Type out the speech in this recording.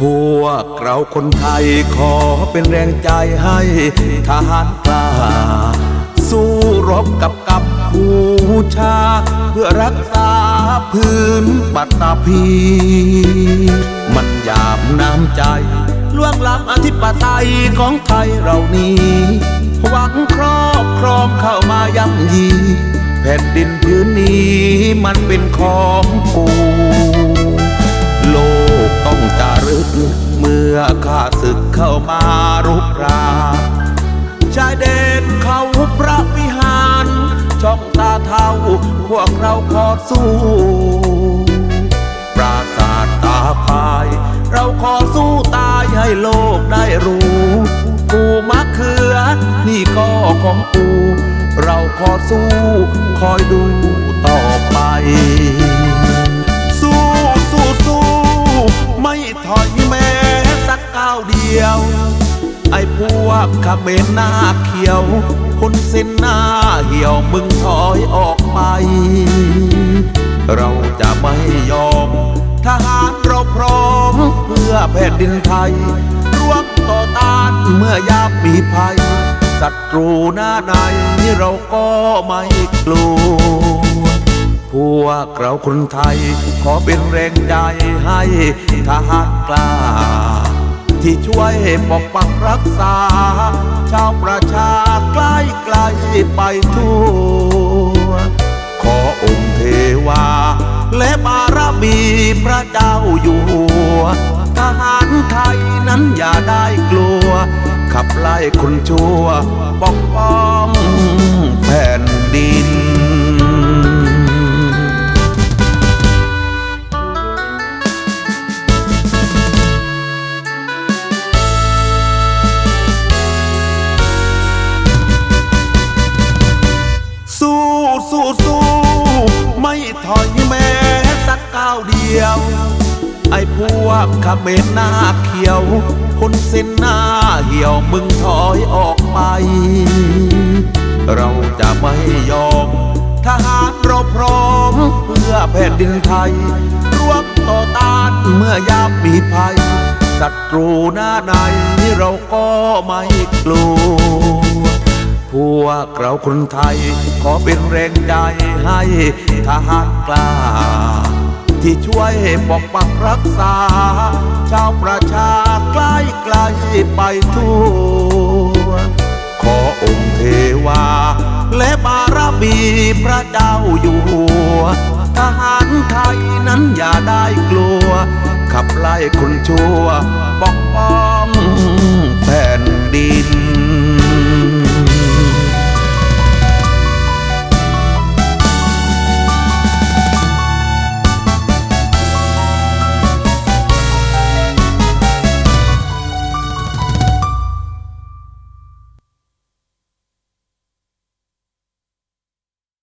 พวกเราคนไทยขอเป็นแรงใจให้ทหารกล้า สู้รบกับกับผู้ชา เพื่อรักษาพื้นปัตตภี มันหยามน้ำใจล่วงล้ำอธิปไตยของไทยเรานี้ หวังครอบครองเข้ามาย่ำยี แผ่นดินพื้นนี้มันเป็นของกู ศึกเข้ามารุกรานชายแดนเขาพระวิหาร ช่องตาเท่าพวกเราขอสู้ ปราสาทตาพาย เราขอสู้ตายให้โลกได้รู้กูมะเขือ นี่ก็ของกูเราขอสู้ คอยดูต่อไป ขเขมรหน้าเขียว คนเส้นหน้าเหี่ยวมึงถอยออกไป เราจะไม่ยอม ทหารเราพร้อม เพื่อแผ่นดินไทยร่วมต่อต้านเมื่อยามมีภัยศัตรูหน้าไหนเราก็ไม่กลัว พวกเราคนไทย ขอเป็นแรงใจให้ทหารกล้า ที่ช่วยปกปักรักษา ชาวประชาใกล้ไกลไปทั่ว ขอองค์เทวา และบารมีพระเจ้าอยู่หัวทหารไทยนั้นอย่าได้กลัว ขับไล่คนชั่วปกป้องแผ่นดิน ถอยแม้สักก้าวเดียว ไอ้พวกขเมรหน้าเขียว คนเส้นหน้าเหี่ยวมึงถอยออกไป เราจะไม่ยอมทหารเราพร้อมเพื่อแผ่นดินไทยรวมต่อต้านเมื่อยามมีภัยศัตรูหน้าไหนเราก็ไม่กลัว เราคนไทย ขอเป็นแรงใจให้ทหารกล้า ที่ช่วยปกปักรักษา ชาวประชาใกล้ไกลไปทั่ว ขอองค์เทวา และบารมีพระเจ้าอยู่หัว ทหารไทยนั้นอย่าได้กลัว ขับไล่คนชั่วปกป้อง